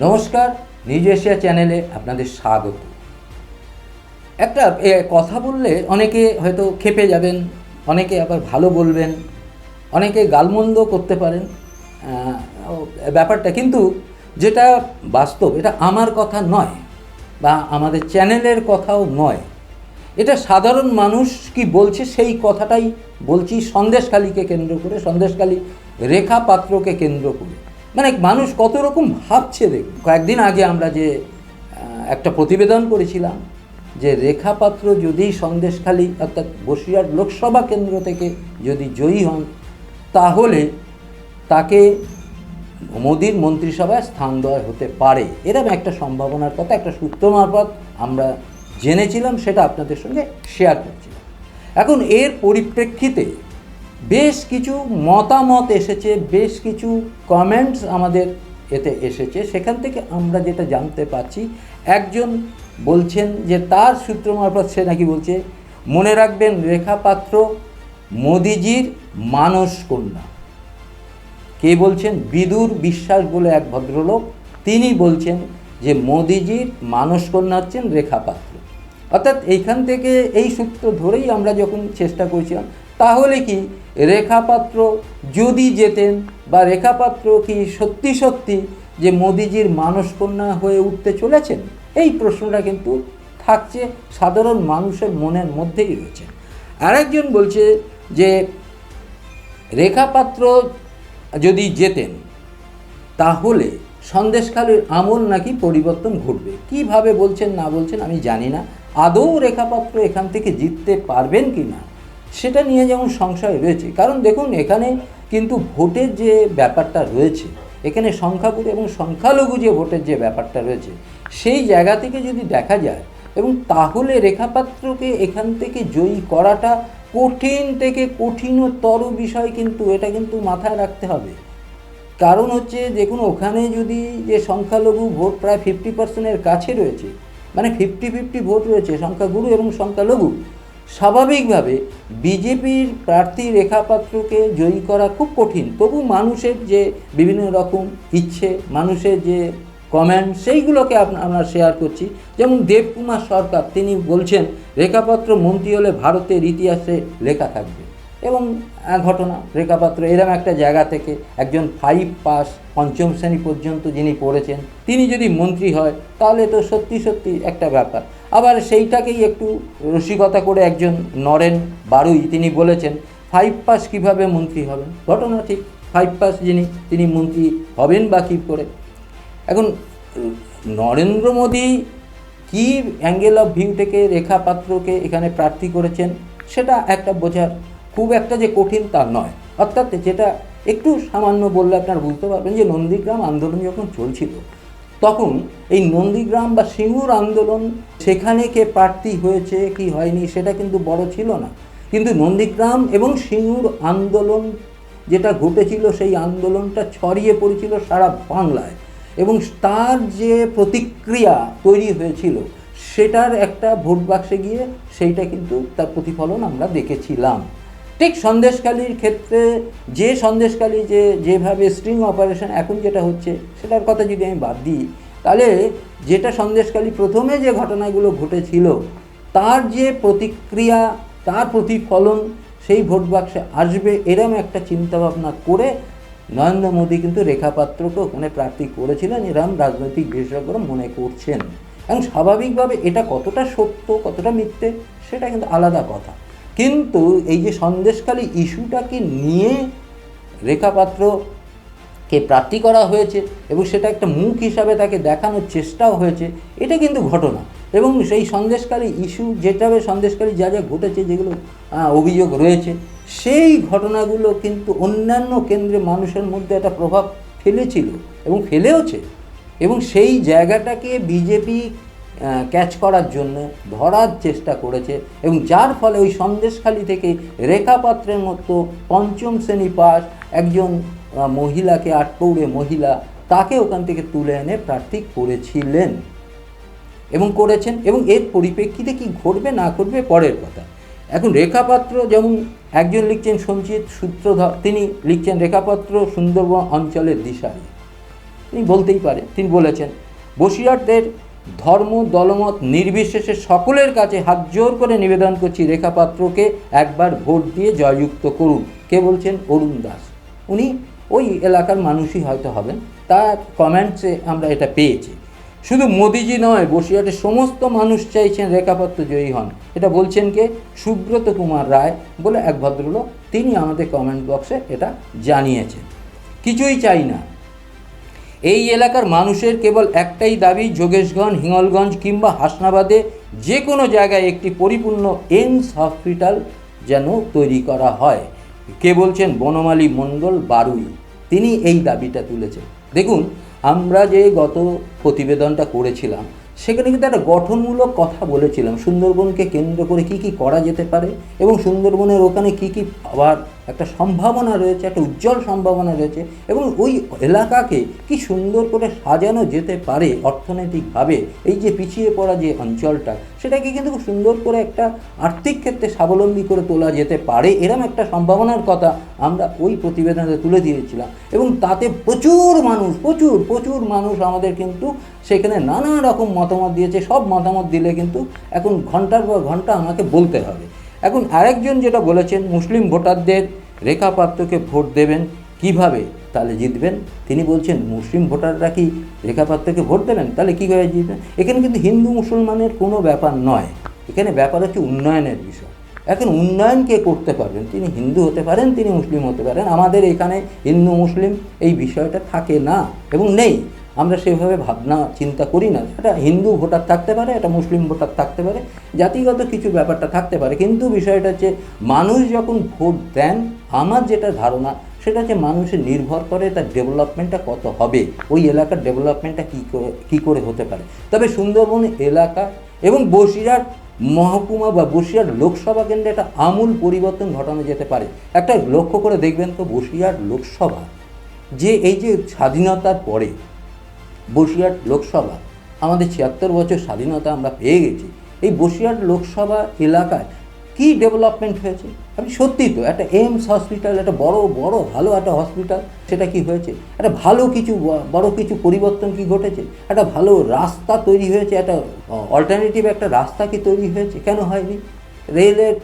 নমস্কার, news Asia চ্যানেলে আপনাদের স্বাগত। একটা কথা বললে অনেকে হয়তো খেপে যাবেন, অনেকে আবার ভালো বলবেন, অনেকে গালমন্দ করতে পারেন ব্যাপারটা কিন্তু যেটা বাস্তব, এটা আমার কথা নয় বা আমাদের চ্যানেলের কথাও নয়। এটা সাধারণ মানুষ কি বলছে সেই কথাটাই বলছি সন্দেশখালীকে কেন্দ্র করে সন্দেশকালী রেখা পাত্রকে কেন্দ্র করে। মানে মানুষ কত রকম ভাবছে দেখুন। কয়েকদিন আগে আমরা যে একটা প্রতিবেদন করেছিলাম যে রেখা পাত্র যদি সন্দেশখালী অর্থাৎ বসিরহাট লোকসভা কেন্দ্র থেকে যদি জয়ী হন, তাহলে তাকে মোদির মন্ত্রিসভায় স্থান দেওয়া হতে পারে। এরকম একটা সম্ভাবনার কথা, একটা সূত্র মারফত আমরা জেনেছিলাম, সেটা আপনাদের সঙ্গে শেয়ার করছিলাম। এখন এর পরিপ্রেক্ষিতে বেশ কিছু মতামত এসেছে, বেশ কিছু কমেন্টস আমাদের এতে এসেছে। সেখান থেকে আমরা যেটা জানতে পারছি, একজন বলছেন যে তার সূত্র মারফত সে নাকি বলছে, মনে রাখবেন রেখা পাত্র মোদিজির মানস কন্যা। কে বলছেন? বিদুর বিশ্বাস বলে এক ভদ্রলোক, তিনি বলছেন যে মোদিজির মানস কন্যা হচ্ছেন রেখা পাত্র। অর্থাৎ এইখান থেকে এই সূত্র ধরেই আমরা যখন চেষ্টা করছিলাম, তাহলে কি রেখা পাত্র যদি যেতেন বা রেখাপাত্র কি সত্যি সত্যি যে মোদিজির মানস কন্যা হয়ে উঠতে চলেছেন? এই প্রশ্নটা কিন্তু থাকছে সাধারণ মানুষের মনের মধ্যেই রয়েছে। আরেকজন বলছে যে রেখাপাত্র যদি যেতেন, তাহলে সন্দেশখালীর আমল নাকি পরিবর্তন ঘটবে? কীভাবে বলছেন না বলছেন আমি জানি না। আদৌ রেখাপাত্র এখান থেকে জিততে পারবেন কি না সেটা নিয়ে যেমন সংশয় রয়েছে। কারণ দেখুন, এখানে কিন্তু ভোটের যে ব্যাপারটা রয়েছে, এখানে সংখ্যাগুরু এবং সংখ্যালঘু যে ভোটের যে ব্যাপারটা রয়েছে, সেই জায়গা থেকে যদি দেখা যায় এবং তাহলে রেখাপাত্রকে এখান থেকে জয়ী করাটা কঠিন থেকে কঠিনতর বিষয় কিন্তু এটা কিন্তু মাথায় রাখতে হবে। কারণ হচ্ছে, দেখুন, ওখানে যদি যে সংখ্যালঘু ভোট প্রায় ফিফটি পার্সেন্টের কাছে রয়েছে মানে ফিফটি ফিফটি ভোট রয়েছে সংখ্যাগুরু এবং সংখ্যালঘু স্বাভাবিকভাবে বিজেপির প্রার্থী রেখাপাত্রকে জয়ী করা খুব কঠিন। তবু মানুষের যে বিভিন্ন রকম ইচ্ছে, মানুষের যে কমেন্ট সেইগুলোকে আমরা শেয়ার করছি। যেমন দেবকুমার সরকার, তিনি বলছেন, রেখাপাত্র মন্ত্রী হলে ভারতের ইতিহাসে লেখা থাকবে। এবং ঘটনা, রেখাপাত্র এরম একটা জায়গা থেকে একজন ফাইভ পাস পঞ্চম শ্রেণি পর্যন্ত যিনি পড়েছেন, তিনি যদি মন্ত্রী হয়, তাহলে তো সত্যি সত্যি একটা ব্যাপার। আবার সেইটাকেই একটু রসিকতা করে একজন নরেন বারুই তিনি বলেছেন, ফাইভ পাস কীভাবে মন্ত্রী হবেন? ঘটনা ঠিক, ফাইভ পাস যিনি, তিনি মন্ত্রী হবেন বা কী করে? এখন, নরেন্দ্র মোদী কি অ্যাঙ্গেল অফ ভিউ থেকে রেখা পাত্রকে এখানে প্রার্থী করেছেন, সেটা একটা বোঝার খুব একটা যে কঠিন তা নয়। অর্থাৎ যেটা একটু সামান্য বললে আপনারা বুঝতে পারবেন যে নন্দীগ্রাম আন্দোলন যখন চলছিল তখন এই নন্দীগ্রাম বা সিঙ্গুর আন্দোলন সেখানে কে প্রার্থী হয়েছে, কি হয়নি, সেটা কিন্তু বড় ছিল না। কিন্তু নন্দীগ্রাম এবং সিঙ্গুর আন্দোলন যেটা ঘটেছিল, সেই আন্দোলনটা ছড়িয়ে পড়েছিল সারা বাংলায়। এবং তার যে প্রতিক্রিয়া তৈরি হয়েছিল, সেটার একটা ভোট বাক্সে গিয়ে সেইটা কিন্তু তার প্রতিফলন আমরা দেখেছিলাম। ঠিক সন্দেশকালীর ক্ষেত্রে যে সন্দেশকালী যে, যেভাবে স্ট্রিং অপারেশন এখন যেটা হচ্ছে সেটার কথা যদি আমি বাদ দিই, তাহলে যেটা সন্দেশকালী প্রথমে যে ঘটনাগুলো ঘটেছিল, তার যে প্রতিক্রিয়া, তার প্রতিফলন সেই ভোট বাক্সে আসবে এরম একটা চিন্তাভাবনা করে নরেন্দ্র মোদী কিন্তু রেখা পাত্রকে ওখানে প্রার্থী করেছিলেন, এরম রাজনৈতিক বিশেষজ্ঞরা মনে করছেন। এবং স্বাভাবিকভাবে এটা কতটা সত্য, কতটা মিথ্যে, সেটা কিন্তু আলাদা কথা। কিন্তু এই যে সন্দেশকালী ইস্যুটাকে নিয়ে রেখাপাত্রকে প্রার্থী করা হয়েছে এবং সেটা একটা মুখ হিসাবে তাকে দেখানোর চেষ্টাও হয়েছে, এটা কিন্তু ঘটনা। এবং সেই সন্দেশকালী ইস্যু যেটাবে সন্দেশকালী যা যা ঘটেছে, যেগুলো অভিযোগ রয়েছে, সেই ঘটনাগুলো কিন্তু অন্যান্য কেন্দ্রে মানুষের মধ্যে একটা প্রভাব ফেলেছিল এবং ফেলেওছে। এবং সেই জায়গাটাকে বিজেপি ক্যাচ করার জন্য ধরার চেষ্টা করেছে এবং যার ফলে ওই সন্দেশখালি থেকে রেখাপাত্রের মতো পঞ্চম শ্রেণি পাস একজন মহিলাকে আটপৌড়ে মহিলা তাকে ওখান থেকে তুলে এনে প্রার্থী করেছিলেন এবং করেছেন এবং এর পরিপ্রেক্ষিতে কি ঘটবে না ঘটবে পরের কথা। এখন রেখাপাত্র যেমন একজন লিখছেন সঞ্চিত সূত্রধর, তিনি লিখছেন রেখাপাত্র সুন্দরবন অঞ্চলের দিশারি। তিনি বলতেই পারে, তিনি বলেছেন, বসিরহাটদের ধর্ম, দলমত নির্বিশেষে সকলের কাছে হাত জোর করে নিবেদন করছি রেখা পাত্রকে একবার ভোট দিয়ে জয়যুক্ত করুন। কে বলছেন? অরুণ দাস। উনি ওই এলাকার মানুষই হয়তো হবেন। তার কমেন্টসে আমরা এটা পেয়েছি। শুধু মোদিজি নয়, বসিরহাটের সমস্ত মানুষ চাইছেন রেখাপাত্র জয়ী হন। এটা বলছেন কে? সুব্রত কুমার রায় বলে এক ভদ্রলোক। তিনি আমাদের কমেন্ট বক্সে এটা জানিয়েছেন। কিছুই চাই না। এই এলাকার মানুষের কেবল একটাই দাবি, যোগেশগঞ্জ, হিঙ্গলগঞ্জ কিংবা হাসনাবাদে যে কোনো জায়গায় একটি পরিপূর্ণ এমস হসপিটাল যেন তৈরি করা হয়। কে বলছেন? বনমালী মণ্ডল বারুই। তিনি এই দাবিটা তুলেছেন। দেখুন, আমরা যে গত প্রতিবেদনটা করেছিলাম, সেখানে কিন্তু একটা গঠনমূলক কথা বলেছিলাম। সুন্দরবনকে কেন্দ্র করে কি কি করা যেতে পারে এবং সুন্দরবনের ওখানে কি কি আবার একটা সম্ভাবনা রয়েছে, একটা উজ্জ্বল সম্ভাবনা রয়েছে এবং ওই এলাকাকে কি সুন্দর করে সাজানো যেতে পারে অর্থনৈতিকভাবে, এই যে পিছিয়ে পড়া যে অঞ্চলটা, সেটাকে কিন্তু খুব সুন্দর করে একটা আর্থিক ক্ষেত্রে স্বাবলম্বী করে তোলা যেতে পারে, এরম একটা সম্ভাবনার কথা আমরা ওই প্রতিবেদনে তুলে দিয়েছিলাম এবং তাতে প্রচুর মানুষ, প্রচুর প্রচুর মানুষ আমাদের কিন্তু সেখানে নানা রকম মতামত দিয়েছে, সব মতামত দিলে কিন্তু এখন ঘণ্টার পর ঘণ্টা আমাকে বলতে হবে। এখন আরেকজন যেটা বলেছেন, মুসলিম ভোটারদের রেখা পাত্রকে ভোট দেবেন কীভাবে? তাহলে জিতবেন। তিনি বলছেন, মুসলিম ভোটাররা কি রেখা পাত্রকে ভোট দেবেন? তাহলে কীভাবে জিতবেন? এখানে কিন্তু হিন্দু মুসলমানের কোনো ব্যাপার নয়। এখানে ব্যাপার হচ্ছে উন্নয়নের বিষয়। এখন উন্নয়ন কে করতে পারবেন? তিনি হিন্দু হতে পারেন, তিনি মুসলিম হতে পারেন। আমাদের এখানে হিন্দু, মুসলিম এই বিষয়টা থাকে না এবং নেই। আমরা সেভাবে ভাবনা, চিন্তা করি না। একটা হিন্দু ভোটার থাকতে পারে একটা মুসলিম ভোটার থাকতে পারে, জাতিগত কিছু ব্যাপারটা থাকতে পারে। কিন্তু বিষয়টা হচ্ছে, মানুষ যখন ভোট দেন, আমার যেটা ধারণা, সেটা হচ্ছে মানুষের নির্ভর করে তার ডেভেলপমেন্টটা কত হবে, ওই এলাকার ডেভেলপমেন্টটা কী করে কী করে হতে পারে। তবে সুন্দরবন এলাকা এবং বসিরহাট মহকুমা বা বসিরহাট লোকসভা কেন্দ্রে একটা আমূল পরিবর্তন ঘটানো যেতে পারে। একটা লক্ষ্য করে দেখবেন তো, বসিরহাট লোকসভা, যে এই যে স্বাধীনতার পরে বসিরহাট লোকসভা। আমাদের ছিয়াত্তর বছর স্বাধীনতা আমরা পেয়ে গেছি। এই বসিরহাট লোকসভা এলাকায় কি ডেভেলপমেন্ট হয়েছে? আমি সত্যি তো, একটা এইমস হসপিটাল একটা বড় বড়, ভালো একটা হসপিটাল সেটা কি হয়েছে? একটা ভালো কিছু, বড় কিছু পরিবর্তন কি ঘটেছে? একটা ভালো রাস্তা তৈরি হয়েছে, একটা অল্টারনেটিভ একটা রাস্তা কি তৈরি হয়েছে? কেন হয়নি? রেলের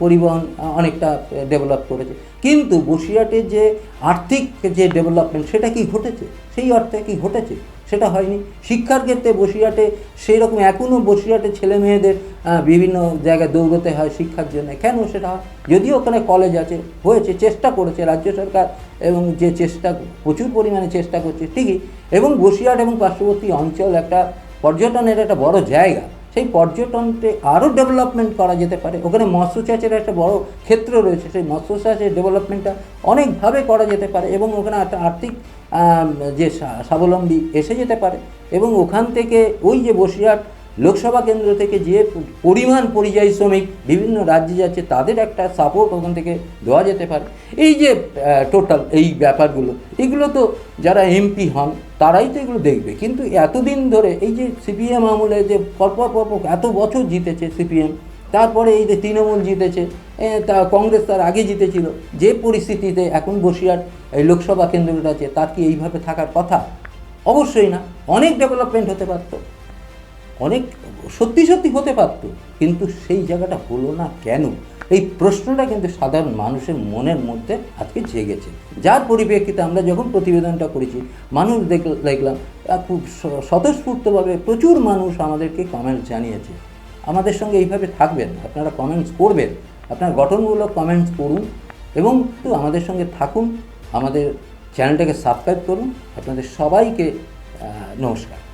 পরিবহন অনেকটা ডেভেলপ করেছে। কিন্তু বসিরহাটের যে আর্থিক যে ডেভেলপমেন্ট সেটা কি ঘটেছে? সেই অর্থে কি ঘটেছে? সেটা হয়নি। শিক্ষার ক্ষেত্রে বসিরহাটে সেই রকম এখনও বসিরহাটে ছেলে মেয়েদের বিভিন্ন জায়গায় দৌড়তে হয় শিক্ষার জন্য। কেন সেটা? যদিও ওখানে কলেজ আছে, হয়েছে, চেষ্টা করেছে রাজ্য সরকার, এবং যে চেষ্টা, প্রচুর পরিমাণে চেষ্টা করছে, ঠিকই। এবং বসিরহাট এবং পার্শ্ববর্তী অঞ্চল একটা পর্যটনের একটা বড় জায়গা। সেই পর্যটনকে আরও ডেভেলপমেন্ট করা যেতে পারে। ওখানে মৎস্য চাষের একটা বড় ক্ষেত্র রয়েছে। সেই মৎস্য চাষের ডেভেলপমেন্টটা অনেকভাবে করা যেতে পারে এবং ওখানে একটা আর্থিক যে স্বা- স্বাবলম্বী এসে যেতে পারে। এবং ওখান থেকে ওই যে বসিরহাট লোকসভা কেন্দ্র থেকে যে পরিমাণ পরিযায়ী শ্রমিক বিভিন্ন রাজ্যে যাচ্ছে, তাদের একটা সাপোর্ট ওখান থেকে দেওয়া যেতে পারে। এই যে টোটাল এই ব্যাপারগুলো, এগুলো তো যারা এমপি হন, তারাই তো এগুলো দেখবে। কিন্তু এতদিন ধরে এই যে সিপিএম আমলে যে পরপর পরপর এত বছর জিতেছে সিপিএম তারপরে এই যে তৃণমূল জিতেছে তা কংগ্রেস তার আগে জিতেছিল, যে পরিস্থিতিতে এখন বসিরহাট এই লোকসভা কেন্দ্রটা আছে, তার কি এইভাবে থাকার কথা? অবশ্যই না, অনেক ডেভেলপমেন্ট হতে পারতো। অনেক সত্যি সত্যি হতে পারত, কিন্তু সেই জায়গাটা হলো না কেন? এই প্রশ্নটা কিন্তু সাধারণ মানুষের মনের মধ্যে আজকে জেগেছে। যার পরিপ্রেক্ষিতে আমরা যখন প্রতিবেদনটা করেছি, মানুষ দেখ- দেখলাম খুব স্বতঃস্ফূর্তভাবে প্রচুর মানুষ আমাদেরকে কমেন্টস জানিয়েছে। আমাদের সঙ্গে এইভাবে থাকবেন, আপনারা কমেন্টস করবেন, আপনারা গঠনমূলক কমেন্টস করুন, এবং একটু আমাদের সঙ্গে থাকুন, আমাদের চ্যানেলটাকে সাবস্ক্রাইব করুন, আপনাদের সবাইকে নমস্কার।